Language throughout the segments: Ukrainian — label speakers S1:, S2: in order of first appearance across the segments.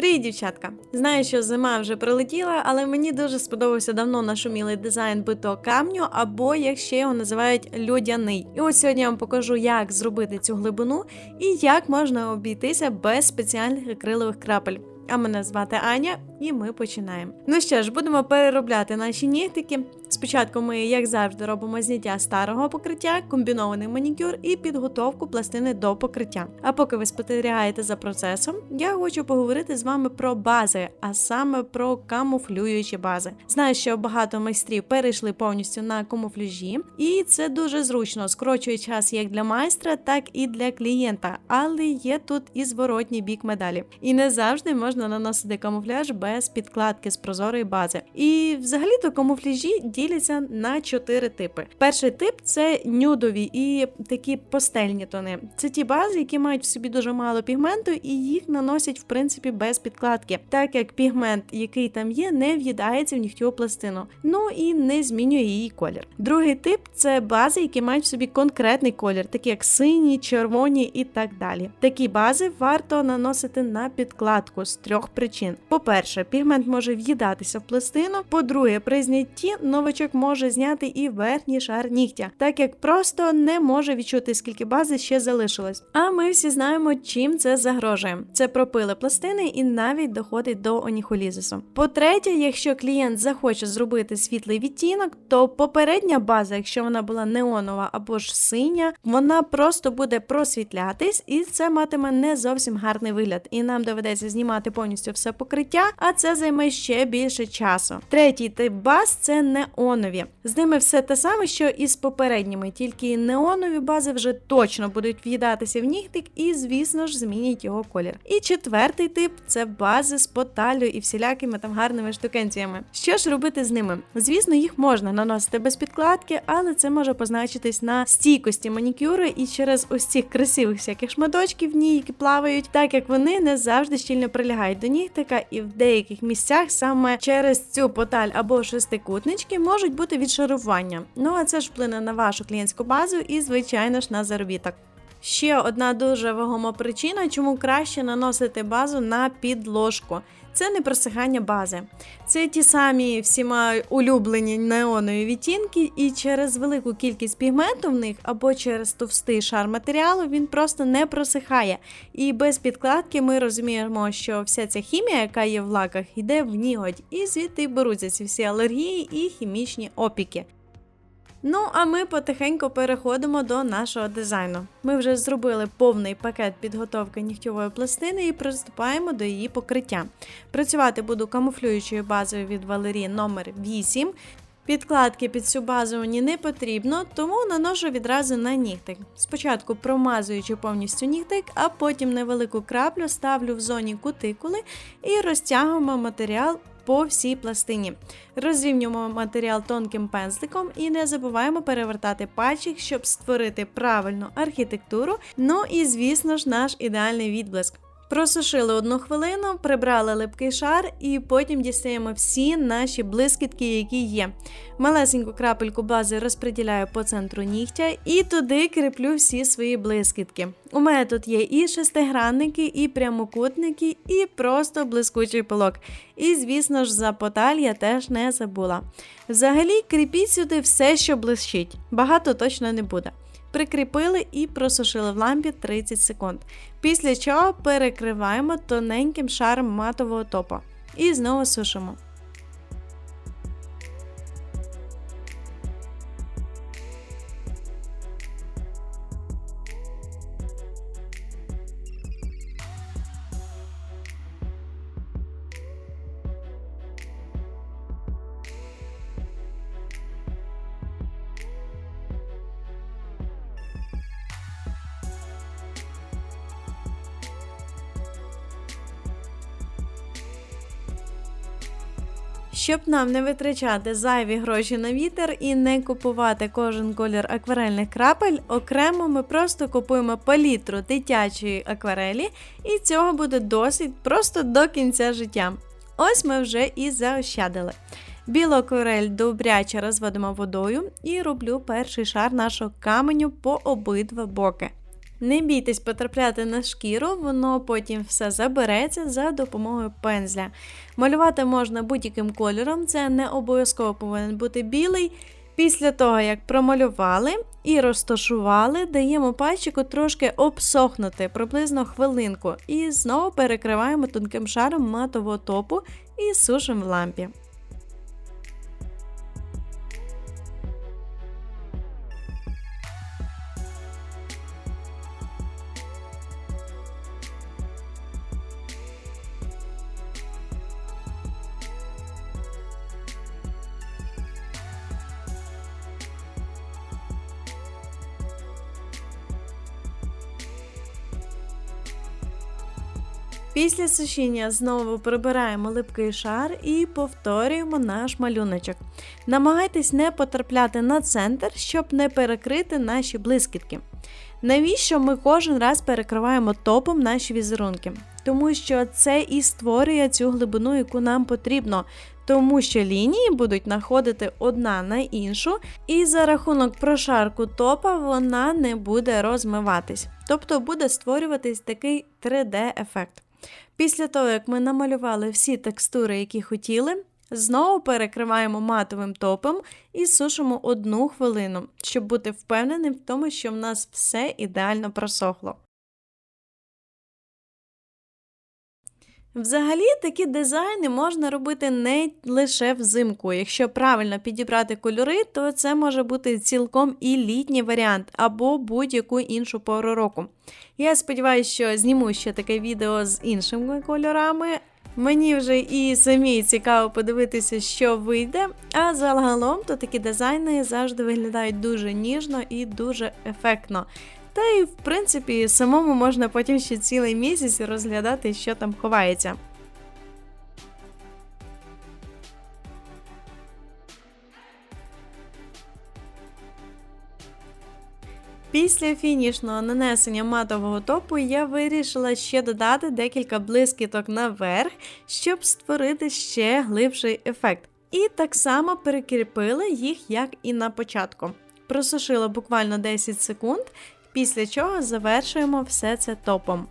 S1: Привіт, дівчатка! Знаю, що зима вже прилетіла, але мені дуже сподобався давно нашумілий дизайн битого камню, або як ще його називають льодяний. І ось сьогодні я вам покажу, як зробити цю глибину і як можна обійтися без спеціальних акрилових крапель. А мене звати Аня, і ми починаємо. Ну що ж, будемо переробляти наші нігтики. Спочатку ми, як завжди, робимо зняття старого покриття, комбінований манікюр і підготовку пластини до покриття. А поки ви спостерігаєте за процесом, я хочу поговорити з вами про бази, а саме про камуфлюючі бази. Знаю, що багато майстрів перейшли повністю на камуфляжі, і це дуже зручно, скорочує час як для майстра, так і для клієнта. Але є тут і зворотній бік медалі. І не завжди можна наносити камуфляж без підкладки з прозорої бази. І взагалі-то камуфляжі діляться на чотири типи. Перший тип це нюдові і такі пастельні тони. Це ті бази, які мають в собі дуже мало пігменту, і їх наносять в принципі без підкладки, так як пігмент, який там є, не в'їдається в нігтєву пластину, ну і не змінює її колір. Другий тип це бази, які мають в собі конкретний колір, такі як сині, червоні і так далі. Такі бази варто наносити на підкладку з трьох причин: по-перше, пігмент може в'їдатися в пластину. По-друге, при знятті новачок може зняти і верхній шар нігтя, так як просто не може відчути, скільки бази ще залишилось. А ми всі знаємо, чим це загрожує. Це пропили пластини і навіть доходить до оніхолізису. По-третє, якщо клієнт захоче зробити світлий відтінок, то попередня база, якщо вона була неонова або ж синя, вона просто буде просвітлятись, і це матиме не зовсім гарний вигляд. І нам доведеться знімати повністю все покриття, а це займе ще більше часу. Третій тип баз це неонові. З ними все те саме, що і з попередніми, тільки неонові бази вже точно будуть в'їдатися в нігтик і, звісно ж, змінять його колір. І четвертий тип це бази з поталю і всілякими там гарними штукенціями. Що ж робити з ними? Звісно, їх можна наносити без підкладки, але це може позначитись на стійкості манікюру і через ось цих красивих всяких шматочків в ній, які плавають, так як вони не завжди щільно прилягають нігтика, і в деяких місцях саме через цю поталь або шестикутнички можуть бути відшарування. Ну а це ж вплине на вашу клієнтську базу і, звичайно ж, на заробіток. Ще одна дуже вагома причина, чому краще наносити базу на підложку. Це не просихання бази. Це ті самі всіма улюблені неонові відтінки, і через велику кількість пігменту в них або через товстий шар матеріалу він просто не просихає. І без підкладки ми розуміємо, що вся ця хімія, яка є в лаках, йде в нігодь, і звідти беруться ці всі алергії і хімічні опіки. Ну, а ми потихеньку переходимо до нашого дизайну. Ми вже зробили повний пакет підготовки нігтєвої пластини і приступаємо до її покриття. Працювати буду камуфлюючою базою від Валерії номер 8 Підкладки під цю базу мені не потрібно, тому наношу відразу на нігтик. Спочатку промазуючи повністю нігтик, а потім невелику краплю ставлю в зоні кутикули і розтягуємо матеріал по всій пластині. Розрівнюємо матеріал тонким пензликом і не забуваємо перевертати пальчик, щоб створити правильну архітектуру. Ну і, звісно ж, наш ідеальний відблиск. Просушили одну хвилину, прибрали липкий шар і потім дістаємо всі наші блискітки, які є. Малесеньку крапельку бази розподіляю по центру нігтя і туди кріплю всі свої блискітки. У мене тут є і шестигранники, і прямокутники, і просто блискучий пилок. І, звісно ж, за поталь я теж не забула. Взагалі, кріпіть сюди все, що блищить. Багато точно не буде. Прикріпили і просушили в лампі 30 секунд. Після чого перекриваємо тоненьким шаром матового топа І знову сушимо. Щоб нам не витрачати зайві гроші на вітер і не купувати кожен колір акварельних крапель, окремо ми просто купуємо палітру дитячої акварелі, і цього буде досить просто до кінця життя. Ось ми вже і заощадили. Білу акварель добряче розводимо водою і роблю перший шар нашого каменю по обидва боки. Не бійтесь потрапляти на шкіру, воно потім все забереться за допомогою пензля. Малювати можна будь-яким кольором, це не обов'язково повинен бути білий. Після того, як промалювали і розташували, даємо пальчику трошки обсохнути приблизно хвилинку, і знову перекриваємо тонким шаром матового топу і сушимо в лампі. Після сушіння знову прибираємо липкий шар і повторюємо наш малюночок. Намагайтесь не потрапляти на центр, щоб не перекрити наші блискітки. Навіщо ми кожен раз перекриваємо топом наші візерунки? Тому що це і створює цю глибину, яку нам потрібно. Тому що лінії будуть находити одна на іншу, і за рахунок прошарку топа вона не буде розмиватись. Тобто буде створюватись такий 3D-ефект. Після того, як ми намалювали всі текстури, які хотіли, знову перекриваємо матовим топом і сушимо одну хвилину, щоб бути впевненим в тому, що в нас все ідеально просохло. Взагалі такі дизайни можна робити не лише взимку. Якщо правильно підібрати кольори, то це може бути цілком і літній варіант або будь-яку іншу пору року. Я сподіваюся, що зніму ще таке відео з іншими кольорами. Мені вже і самі цікаво подивитися, що вийде. А загалом то такі дизайни завжди виглядають дуже ніжно і дуже ефектно. Та й, в принципі, самому можна потім ще цілий місяць розглядати, що там ховається. Після фінішного нанесення матового топу я вирішила ще додати декілька блискіток наверх, щоб створити ще глибший ефект. І так само перекріпили їх, як і на початку. Просушила буквально 10 секунд, після чого завершуємо все це топом.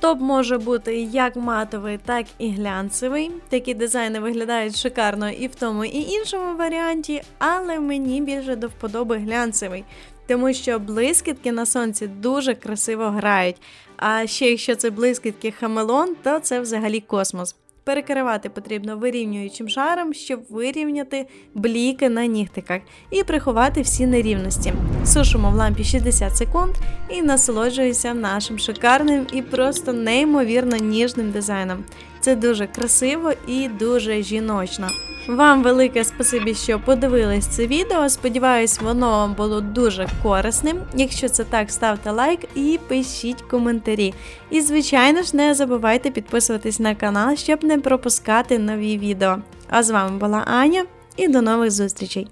S1: Топ може бути як матовий, так і глянцевий. Такі дизайни виглядають шикарно і в тому, і іншому варіанті, але мені більше до вподоби глянцевий, тому що блискітки на сонці дуже красиво грають. А ще якщо це блискітки хамелон, то це взагалі космос. Перекривати потрібно вирівнюючим шаром, щоб вирівняти бліки на нігтиках і приховати всі нерівності. Сушимо в лампі 60 секунд і насолоджуюся нашим шикарним і просто неймовірно ніжним дизайном. Це дуже красиво і дуже жіночно. Вам велике спасибі, що подивились це відео. Сподіваюсь, воно вам було дуже корисним. Якщо це так, ставте лайк і пишіть коментарі. І, звичайно ж, не забувайте підписуватись на канал, щоб не пропускати нові відео. А з вами була Аня і до нових зустрічей!